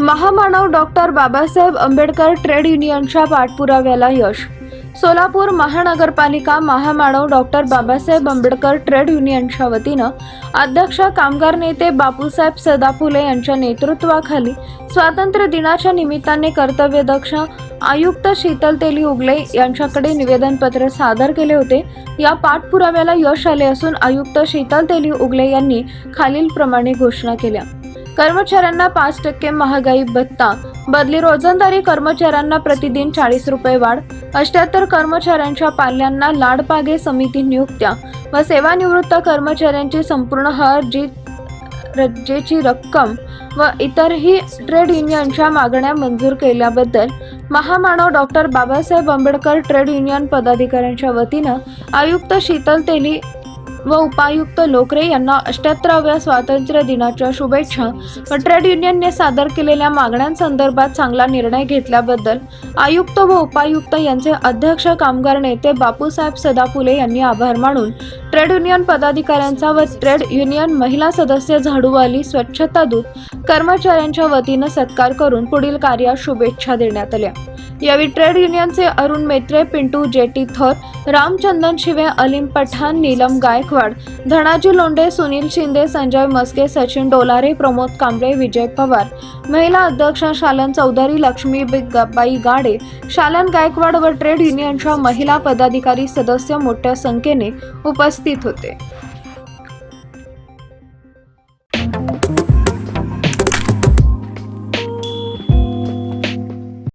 महामानव doctor Babasaheb Ambedkar trade युनियनच्या पाठपुराव्याला यश. सोलापूर महानगरपालिका महामानव डॉक्टर बाबासाहेब आंबेडकर ट्रेड युनियनच्या वतीनं अध्यक्ष कामगार नेते बापूसाहेब सदाफुले यांच्या नेतृत्वाखाली स्वातंत्र्य दिनाच्या निमित्ताने कर्तव्यदक्ष आयुक्त शीतल तेली उगले यांच्याकडे निवेदनपत्र सादर केले होते. या पाठपुराव्याला यश आले असून आयुक्त शीतल तेली उगले यांनी खालीलप्रमाणे घोषणा केल्या. कर्मचाऱ्यांना पाच टक्के महागाई भत्ता. बदली रोजंदारी कर्मचाऱ्यांना प्रतिदिन चाळीस रुपये वाढ. अष्ट्याहत्तर कर्मचाऱ्यांच्या पाल्यांना लाडपागे समिती नियुक्त्या. व सेवानिवृत्त कर्मचाऱ्यांची संपूर्ण हरजी रजेची रक्कम व इतरही ट्रेड युनियनच्या मागण्या मंजूर केल्याबद्दल महामानव doctor Babasaheb Ambedkar trade union पदाधिकाऱ्यांच्या वतीनं आयुक्त शीतल तेली व उपायुक्त लोकरे यांना अष्ट्याहत्तराव्या स्वातंत्र्य दिनाच्या शुभेच्छा. व ट्रेड युनियनने सादर केलेल्या मागण्यांसंदर्भात चांगला निर्णय घेतल्याबद्दल आयुक्त व उपायुक्त यांचे अध्यक्ष कामगार नेते बापूसाहेब सदाफुले यांनी आभार मानून ट्रेड युनियन पदाधिकाऱ्यांचा व ट्रेड युनियन महिला सदस्य झाडूवाली स्वच्छता दूत कर्मचाऱ्यांच्या वतीनं सत्कार करून पुढील कार्यास शुभेच्छा देण्यात आल्या. यावेळी ट्रेड युनियनचे अरुण मेत्रे पिंटू जेटी थोर रामचंदन शिवे अलीम पठाण नीलम गायकवाड धनाजी लोंढे सुनील शिंदे संजय मस्के सचिन डोलारे प्रमोद कांबळे विजय पवार. महिला अध्यक्ष शालन चौधरी लक्ष्मी बाई गाडे. शालन गायकवाड व ट्रेड युनियनच्या महिला पदाधिकारी सदस्य मोठ्या संख्येने उपस्थित होते.